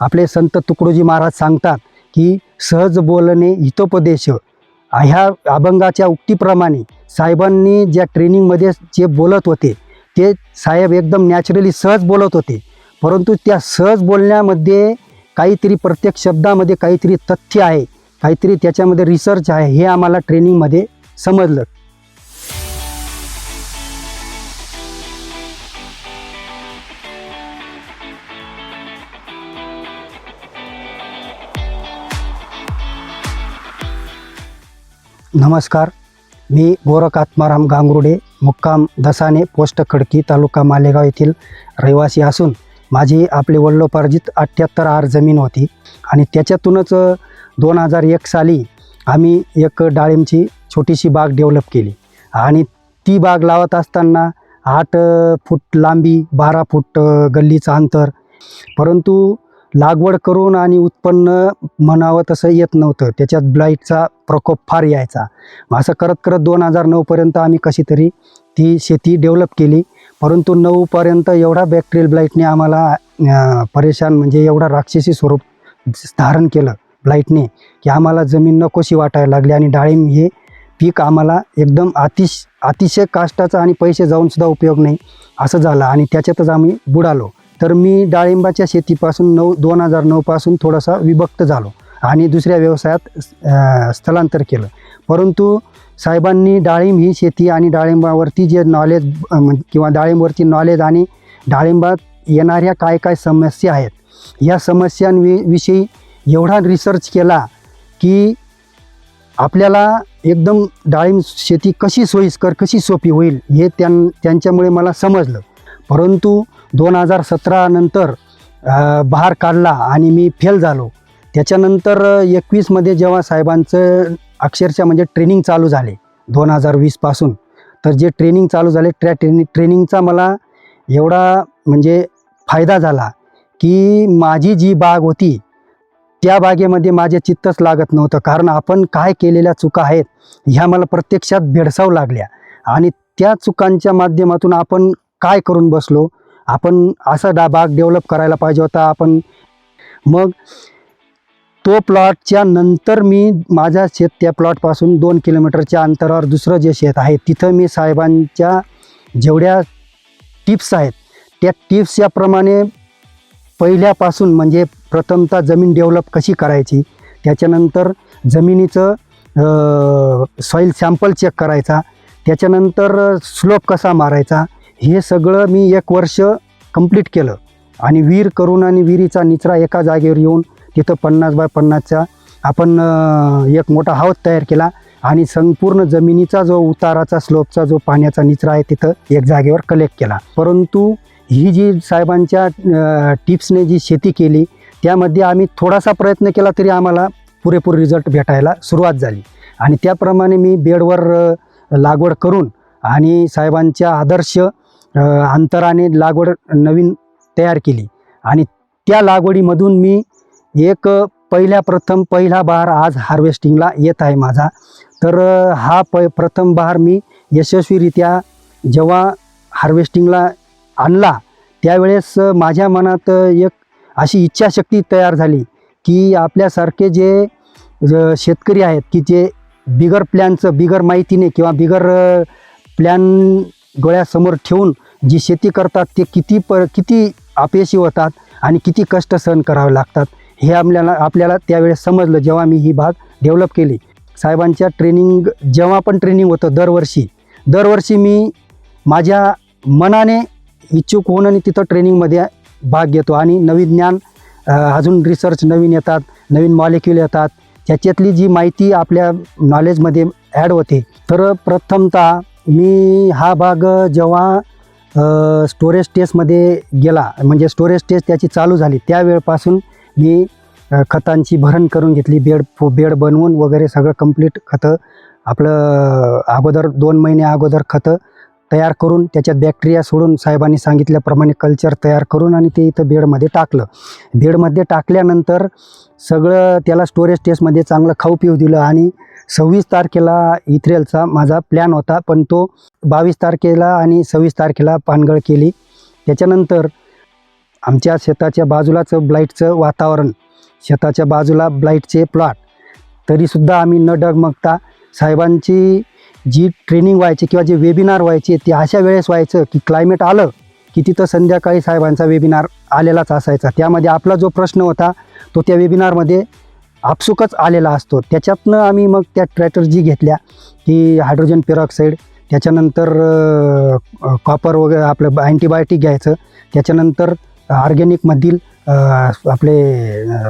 आपले संत तुकडोजी महाराज सांगतात की सहज बोलणे हितोपदेश. ह्या अभंगाच्या उक्तीप्रमाणे साहेबांनी ज्या ट्रेनिंगमध्ये जे बोलत होते ते साहेब एकदम नॅचरली सहज बोलत होते. परंतु त्या सहज बोलण्यामध्ये काहीतरी प्रत्येक शब्दामध्ये काहीतरी तथ्य आहे काहीतरी त्याच्यामध्ये रिसर्च आहे हे आम्हाला ट्रेनिंगमध्ये समजलं. नमस्कार. मी गोरख आत्माराम गांगुर्डे मुक्काम दसाने पोस्ट खडकी तालुका मालेगाव येथील रहिवासी असून माझी आपली वडिलोपार्जित अठ्ठ्याहत्तर आर जमीन होती आणि त्याच्यातूनच दोन हजार एक साली आम्ही एक डाळिंबची छोटीशी बाग डेव्हलप केली. आणि ती बाग लावत असताना आठ फूट लांबी बारा फूट गल्लीचं अंतर. परंतु लागवड करून आणि उत्पन्न म्हणावं तसं येत नव्हतं. त्याच्यात ब्लाईटचा प्रकोप फार यायचा. मग असं करत करत दोन हजार नऊपर्यंत आम्ही कशी तरी ती शेती डेव्हलप केली. परंतु नऊपर्यंत एवढा बॅक्टेरियल ब्लाईटने आम्हाला परेशान म्हणजे एवढा राक्षसी स्वरूप धारण केलं ब्लाईटने की आम्हाला जमीन नकोशी वाटायला लागली आणि डाळिंब हे पीक आम्हाला एकदम अतिश अतिशय काष्टाचा आणि पैसे जाऊनसुद्धा उपयोग नाही असं झालं आणि त्याच्यातच आम्ही बुडालो. तर मी डाळिंबाच्या शेतीपासून नऊ दोन हजार नऊपासून थोडासा विभक्त झालो आणि दुसऱ्या व्यवसायात स्थलांतर केलं. परंतु साहेबांनी डाळिंब ही शेती आणि डाळिंबावरती जे नॉलेज किंवा डाळिंबवरती नॉलेज आणि डाळिंबात येणाऱ्या काय काय समस्या आहेत या समस्यांवि विषयी एवढा रिसर्च केला की आपल्याला एकदम डाळिंब शेती कशी सोयीस्कर कशी सोपी होईल हे त्यां त्यांच्यामुळे मला समजलं. परंतु दोन हजार सतरा नंतर अ, काढला आणि मी फेल झालो. त्याच्यानंतर एकवीसमध्ये जेव्हा साहेबांचं अक्षरशः म्हणजे ट्रेनिंग चालू झाले दोन हजार वीसपासून तर जे ट्रेनिंग चालू झाले त्या ट्रेनिंग ट्रेनिंगचा मला एवढा म्हणजे फायदा झाला की माझी जी बाग होती त्या बागेमध्ये माझे चित्तच लागत नव्हतं. कारण आपण काय केलेल्या चुका आहेत ह्या मला प्रत्यक्षात भेडसावू लागल्या. आणि त्या चुकांच्या माध्यमातून आपण काय करून बसलो? आपण असा डा बाग डेव्हलप करायला पाहिजे होता आपण. मग तो प्लॉटच्या नंतर मी माझ्या शेत त्या प्लॉटपासून दोन किलोमीटरच्या अंतरावर दुसरं जे शेत आहे तिथं मी साहेबांच्या जेवढ्या टिप्स आहेत त्या टिप्स याप्रमाणे पहिल्यापासून म्हणजे प्रथमतः जमीन डेव्हलप कशी करायची त्याच्यानंतर जमिनीचं सॉईल सॅम्पल चेक करायचा त्याच्यानंतर स्लोप कसा मारायचा हे सगळं मी एक वर्ष कंप्लीट केलं. आणि विहीर करून आणि विहिरीचा निचरा एका जागेवर येऊन तिथं पन्नास बाय पन्नासचा आपण एक मोठा हावत तयार केला. आणि संपूर्ण जमिनीचा जो उताराचा स्लोपचा जो पाण्याचा निचरा आहे तिथं एक जागेवर कलेक्ट केला. परंतु ही जी साहेबांच्या टिप्सने जी शेती केली त्यामध्ये आम्ही थोडासा प्रयत्न केला तरी आम्हाला पुरेपूर रिझल्ट भेटायला सुरुवात झाली. आणि त्याप्रमाणे मी बेडवर लागवड करून आणि साहेबांच्या आदर्श अंतराने लागवड नवीन तयार केली. आणि त्या लागवडीमधून मी एक पहिल्या प्रथम पहिला बहार आज हार्वेस्टिंगला येत आहे माझा. तर हा प प्रथम बहार मी यशस्वीरित्या जेव्हा हार्वेस्टिंगला आणला त्यावेळेस माझ्या मनात एक अशी इच्छाशक्ती तयार झाली की आपल्यासारखे जे शेतकरी आहेत की जे बिगर प्लॅनचं बिगर माहितीने किंवा बिगर प्लॅन डोळ्यासमोर ठेवून जी शेती करतात ते किती प किती अपयशी होतात आणि किती कष्ट सहन करावे लागतात हे आपल्याला आपल्याला त्यावेळेस समजलं जेव्हा मी ही बाग डेव्हलप केली. साहेबांच्या ट्रेनिंग जेव्हा पण ट्रेनिंग होतं दरवर्षी दरवर्षी मी माझ्या मनाने इच्छुक होऊन आणि तिथं ट्रेनिंगमध्ये भाग घेतो आणि नवीन ज्ञान अजून रिसर्च नवीन येतात नवीन मॉलिक्युल येतात. त्याच्यातली जी माहिती आपल्या नॉलेजमध्ये ॲड होते तर प्रथमतः मी हा भाग जेव्हा स्टोरेज टेस्टमध्ये गेला. म्हणजे स्टोरेज टेस्ट त्याची चालू झाली. त्यावेळपासून मी खतांची भरण करून घेतली. बेड बेड बनवून वगैरे सगळं कंप्लीट खतं. आपलं अगोदर दोन महिने अगोदर खतं. तयार करून त्याच्यात बॅक्टेरिया सोडून साहेबांनी सांगितल्याप्रमाणे कल्चर तयार करून आणि ते इथं बेडमध्ये टाकलं. बेडमध्ये टाकल्यानंतर सगळं त्याला स्टोरेज टेस्टमध्ये चांगलं खाऊ पिऊ दिलं आणि सव्वीस तारखेला इथ्रेलचा माझा प्लॅन होता पण तो बावीस तारखेला आणि सव्वीस तारखेला पानगळ केली. त्याच्यानंतर आमच्या शेताच्या बाजूलाच ब्लाईटचं वातावरण शेताच्या बाजूला ब्लाईटचे प्लॉट तरीसुद्धा आम्ही न डगमगता साहेबांची जी ट्रेनिंग व्हायची किंवा जे वेबिनार व्हायचे ते अशा वेळेस व्हायचं की क्लायमेट आलं की तिथं संध्याकाळी साहेबांचा वेबिनार आलेलाच असायचा. त्यामध्ये आपला जो प्रश्न होता तो त्या वेबिनारमध्ये आपसुकच आलेला असतो. त्याच्यातनं आम्ही मग त्या स्ट्रॅटर्जी घेतल्या की हायड्रोजन पेरॉक्साईड त्याच्यानंतर कॉपर वगैरे आपलं अँटीबायोटिक घ्यायचं त्याच्यानंतर ऑर्गॅनिकमधील आपले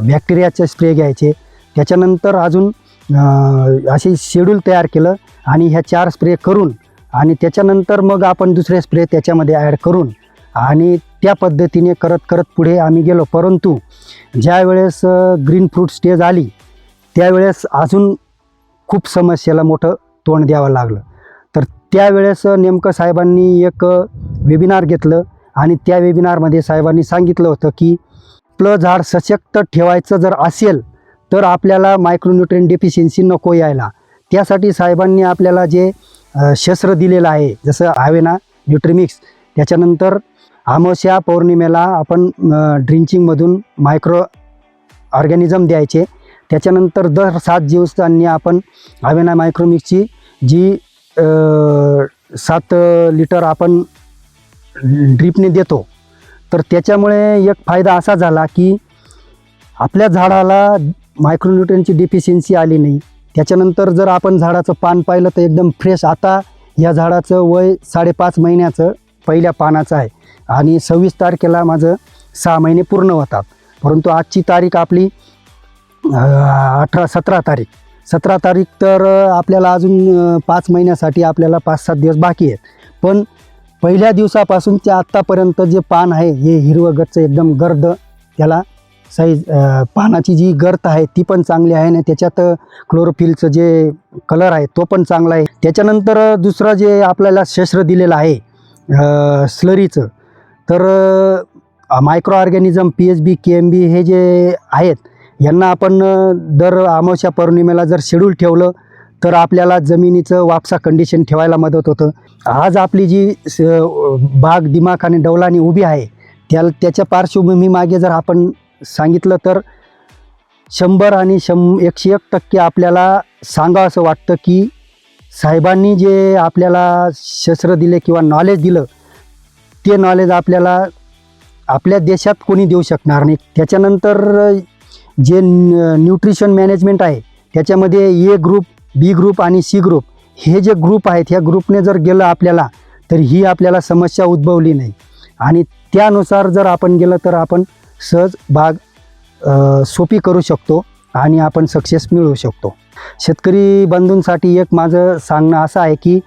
बॅक्टेरियाचे स्प्रे घ्यायचे त्याच्यानंतर अजून असे शेड्यूल तयार केलं आणि ह्या चार स्प्रे करून आणि त्याच्यानंतर मग आपण दुसरे स्प्रे त्याच्यामध्ये ॲड करून आणि त्या पद्धतीने करत करत पुढे आम्ही गेलो. परंतु ज्यावेळेस ग्रीन फ्रूट स्टेज आली त्यावेळेस अजून खूप समस्येला मोठं तोंड द्यावं लागलं. तर त्यावेळेस नेमकं साहेबांनी एक वेबिनार घेतलं आणि त्या वेबिनारमध्ये साहेबांनी सांगितलं होतं की आपलं झाड सशक्त ठेवायचं जर असेल तर आपल्याला मायक्रोन्युट्रिन डेफिशियन्सी नको यायला. त्यासाठी साहेबांनी आपल्याला जे शस्त्र दिलेलं आहे जसं आवेना न्यूट्रिमिक्स त्याच्यानंतर अमावस्या पौर्णिमेला आपण ड्रिंचिंगमधून मायक्रो ऑर्गॅनिझम द्यायचे. त्याच्यानंतर दर सात दिवसांनी आपण आवेना मायक्रोमिक्सची जी सात लिटर आपण ड्रीपने देतो. तर त्याच्यामुळे एक फायदा असा झाला की आपल्या झाडाला मायक्रोन्युट्रियनची डिफिशियन्सी आली नाही. त्याच्यानंतर जर आपण झाडाचं पान पाहिलं तर एकदम फ्रेश आता या झाडाचं वय साडेपाच महिन्याचं पहिल्या पानाचं आहे. आणि सव्वीस तारखेला माझं सहा महिने पूर्ण होतात. परंतु आजची तारीख आपली अठरा सतरा तारीख. सतरा तारीख तर आपल्याला अजून पाच महिन्यासाठी आपल्याला पाच सात दिवस बाकी आहेत. पण पहिल्या दिवसापासून ते आत्तापर्यंत जे पान आहे हे हिरवं गच्च एकदम गर्द त्याला साईज पानाची जी गर्त आहे ती पण चांगली आहे आणि त्याच्यात क्लोरोफिलचं जे कलर आहे तो पण चांगला आहे. त्याच्यानंतर दुसरं जे आपल्याला शस्त्र दिलेलं आहे स्लरीचं तर micro organism P H B K M B हे जे आहेत यांना आपण दर अमावस्या पौर्णिमेला जर शेड्यूल ठेवलं तर आपल्याला जमिनीचं वापसा कंडिशन ठेवायला मदत होतं. आज आपली जी स- बाग दिमाग आणि डौलानी उभी आहे त्या त्याच्या पार्श्वभूमीमागे जर आपण सांगितलं तर शंभर आणि शं एकशे एक टक्के आपल्याला सांगावं असं वाटतं की साहेबांनी जे आपल्याला शस्त्र दिले किंवा नॉलेज दिलं ते नॉलेज आपल्याला आपल्या देशात कोणी देऊ शकणार नाही. त्याच्यानंतर जे न्यूट्रिशन मॅनेजमेंट आहे त्याच्यामध्ये ए ग्रुप बी ग्रुप आणि सी ग्रुप हे जे ग्रुप आहेत ह्या ग्रुपने जर गेलं आपल्याला तर ही आपल्याला समस्या उद्भवली नाही. आणि त्यानुसार जर आपण गेलं तर आपण सहज बाग सोपी करू शकतो आणि आपण सक्सेस मिळवू शकतो. शेतकरी बंधूंसाठी एक माझं सांगणं असं आहे की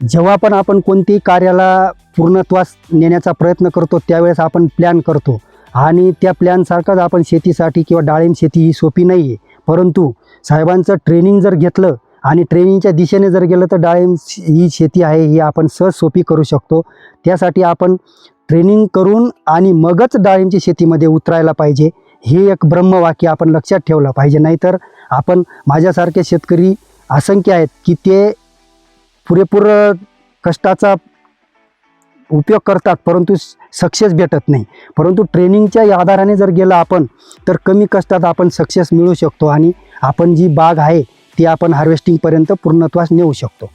जेव्हा पण आपण कोणतेही कार्याला पूर्णत्वास नेण्याचा प्रयत्न करतो त्यावेळेस आपण प्लॅन करतो. आणि त्या प्लॅनसारखंच आपण शेतीसाठी किंवा डाळिंब शेती ही सोपी नाही आहे परंतु साहेबांचं ट्रेनिंग जर घेतलं आणि ट्रेनिंगच्या दिशेने जर गेलं तर डाळिंब ही शेती आहे ही आपण सहज सोपी करू शकतो. त्यासाठी आपण ट्रेनिंग करून आणि मगच डाळींची शेतीमध्ये उतरायला पाहिजे हे एक ब्रह्मवाक्य आपण लक्षात ठेवलं पाहिजे. नाहीतर आपण माझ्यासारखे शेतकरी असंख्य आहेत की ते पुरेपूर कष्टाचा उपयोग करतात परंतु सक्सेस भेटत नाही. परंतु ट्रेनिंगच्या आधाराने जर गेलं आपण तर कमी कष्टात आपण सक्सेस मिळू शकतो आणि आपण जी बाग आहे ती आपण हार्वेस्टिंगपर्यंत पूर्णत्वास नेऊ शकतो.